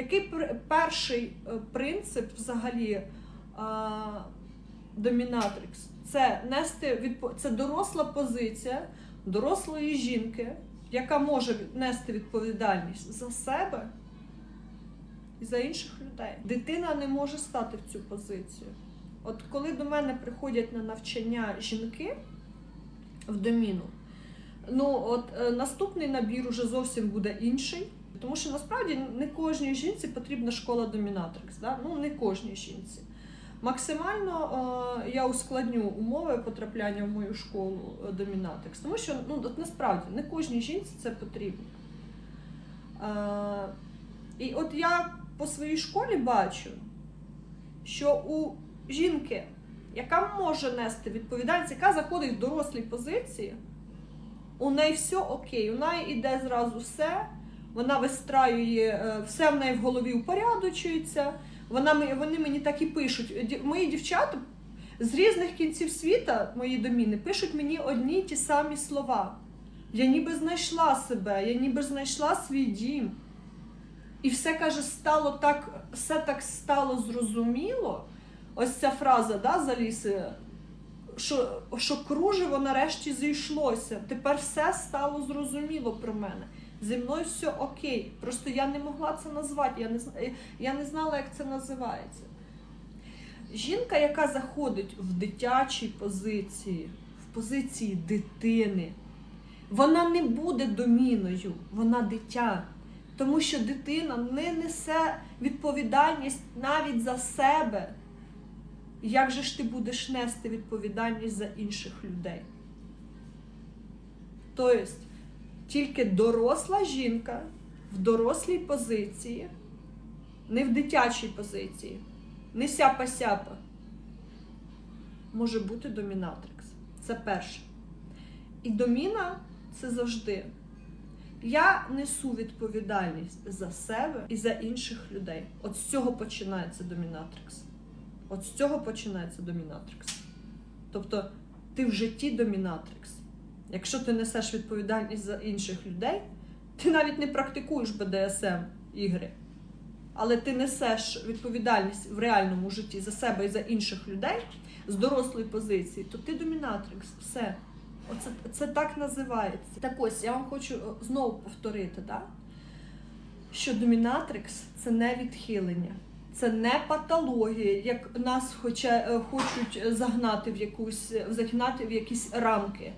Який перший е, принцип взагалі домінатрикс? Це нести відпо... це доросла позиція дорослої жінки, яка може нести відповідальність за себе і за інших людей. Дитина не може стати в цю позицію. От коли до мене приходять на навчання жінки в доміну, ну от е, наступний набір уже зовсім буде інший. Тому що насправді не кожній жінці потрібна школа домінатрикс. Да? Ну не кожній жінці. Максимально е, я ускладню умови потрапляння в мою школу е, домінатрикс, тому що ну, от насправді не кожній жінці це потрібно. Е, і от я по своїй школі бачу, що у жінки, яка може нести відповідальність, яка заходить в дорослі позиції, у неї все окей, у неї йде зразу все, вона вистраює, е, все в неї в голові упорядочується. Вона, вони мені так і пишуть. Мої дівчата з різних кінців світа, мої доміни, пишуть мені одні й ті самі слова. Я ніби знайшла себе, я ніби знайшла свій дім. І все каже, стало так, все так стало зрозуміло. Ось ця фраза да, з Аліси, що, що кружево нарешті зійшлося. Тепер все стало зрозуміло про мене. Зі мною все окей. Просто я не могла це назвати, я не, я не знала, як це називається. Жінка, яка заходить в дитячій позиції, в позиції дитини, вона не буде доміною, вона дитя. Тому що дитина не несе відповідальність навіть за себе. Як же ж ти будеш нести відповідальність за інших людей? Тобто, тільки доросла жінка в дорослій позиції, не в дитячій позиції, не сяпа-сяпа, може бути домінатрикс. Це перше. І доміна це завжди. Я несу відповідальність за себе і за інших людей. От з цього починається домінатрикс. От з цього починається домінатрикс. Тобто ти в житті домінатрикс. Якщо ти несеш відповідальність за інших людей, ти навіть не практикуєш БДСМ ігри, але ти несеш відповідальність в реальному житті за себе і за інших людей з дорослої позиції, то ти домінатрикс. Все. Оце, це так називається. Так ось я вам хочу е, знову повторити, да? що домінатрикс це не відхилення, це не патологія, як нас хоча, е, хочуть загнати в якусь загнати в якісь рамки.